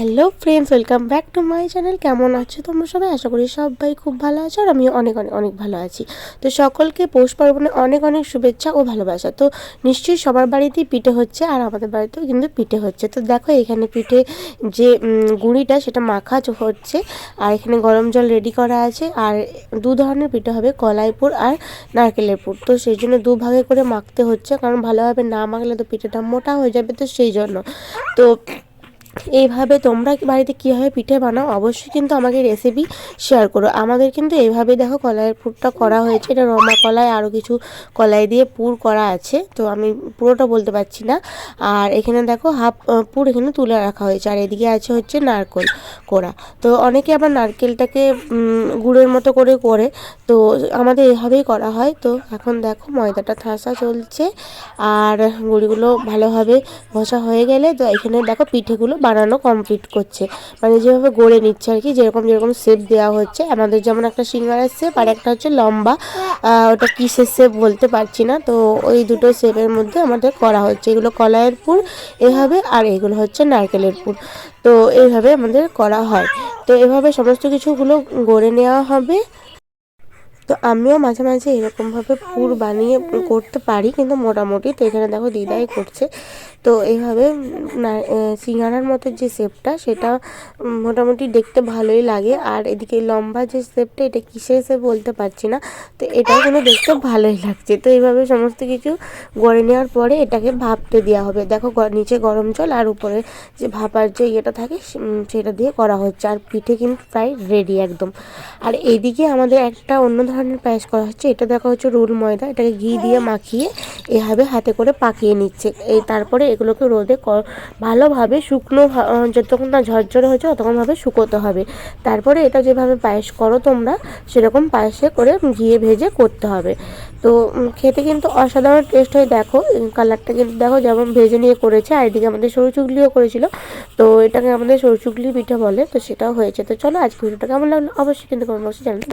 Hello friends, welcome back to my channel. কেমন আছো তোমরা সবাই? আশা করি সবাই খুব ভালো আছো আর আমি অনেক অনেক অনেক ভালো আছি। তো সকলকে পৌষ পার্বণে অনেক অনেক শুভেচ্ছা ও ভালোবাসা। তো নিশ্চয়ই সবার বাড়িতেই পিঠে হচ্ছে আর আমাদের বাড়িতেও কিন্তু পিঠে হচ্ছে। তো দেখো এখানে পিঠে যে গুঁড়িটা সেটা মাখা হচ্ছে আর এখানে গরম জল রেডি করা আছে আর দু ধরনের পিঠে হবে কলাইপুর আর নারকেলের পুর। তো সেই জন্য দু ভাগে করে মাখতে হচ্ছে কারণ ভালোভাবে না মাখলে তো পিঠেটা মোটা হয়ে যাবে তো সেই জন্য। তো এইভাবে তোমরা বাড়িতে কীভাবে পিঠে বানাও, অবশ্যই কিন্তু আমাকে রেসিপি শেয়ার করো। আমাদের কিন্তু এইভাবে দেখো কলাইয়ের পুরটা করা হয়েছে। এটা রমা কলাই, আরও কিছু কলাই দিয়ে পুর করা আছে। তো আমি পুরোটা বলতে পারছি না। আর এখানে দেখো হাফ পুর এখানে তুলে রাখা হয়েছে। আর এদিকে আছে হচ্ছে নারকেল কোড়া। তো অনেকে আবার নারকেলটাকে গুড়ের মতো করে করে। তো আমাদের এভাবেই করা হয়। তো এখন দেখো ময়দাটা ঠাসা চলছে। আর গুঁড়িগুলো ভালোভাবে ঘষা হয়ে গেলে তো এখানে দেখো পিঠেগুলো বানানো কমপ্লিট করছে। মানে যেভাবে গড়ে নিচ্ছে আর কি, যেরকম যেরকম শেপ দেওয়া হচ্ছে। আমাদের যেমন একটা সিঙ্গারার শেপ আর একটা হচ্ছে লম্বা। ওটা কিসের শেপ বলতে পারছি না। তো ওই দুটো শেপের মধ্যে আমাদের করা হচ্ছে। এগুলো কলাইয়ের পুর, এভাবে, আর এগুলো হচ্ছে নারকেলের পুর। তো এইভাবে আমাদের করা হয়। তো এভাবে সমস্ত কিছুগুলো গড়ে নেওয়া হবে। তো আমিও মাঝে মাঝে এরকমভাবে পুর বানিয়ে করতে পারি, কিন্তু মোটামুটি তো এখানে দেখো দিদাই করছে। তো এইভাবে সিঙ্গারার মতো যে শেপটা, সেটা মোটামুটি দেখতে ভালোই লাগে। আর এদিকে লম্বা যে শেপটা, এটা কিসের শেপ বলতে পারছি না। তো এটাও কিন্তু দেখতে ভালোই লাগছে। তো এইভাবে সমস্ত কিছু গড়ে নেওয়ার পরে এটাকে ভাপতে দেওয়া হবে। দেখো নিচে গরম জল আর উপরে যে ভাপার যে ইয়েটা থাকে সেটা দিয়ে করা হচ্ছে। আর পিঠে কিন্তু প্রায় রেডি একদম। আর এইদিকে আমাদের একটা অন্য ধরনের পায়েস করা হচ্ছে। এটা দেখা হচ্ছে রোল ময়দা। এটাকে ঘি দিয়ে মাখিয়ে এভাবে হাতে করে পাকিয়ে নিচ্ছে। এই তারপরে এগুলোকে রোদে ভালোভাবে শুকনো যতক্ষণ না ঝরঝরে হয়েছে ততক্ষণভাবে শুকোতে হবে। তারপরে এটা যেভাবে পায়েস করো তোমরা, সেরকম পায়েসে করে ঘিয়ে ভেজে করতে হবে। তো খেতে কিন্তু অসাধারণ টেস্ট হয়। দেখো কালারটা কিন্তু দেখো যেমন ভেজে নিয়ে করেছে। আর এদিকে আমাদের সরু চুগলিও করেছিল। তো, এটাকে আমাদের সরু চুগলি পিঠা বলে, তো সেটাও হয়েছে। তো চলো আজকে ভিডিওটা কেমন লাগল? অবশ্যই কিন্তু কমেন্ট বক্সে জানাতে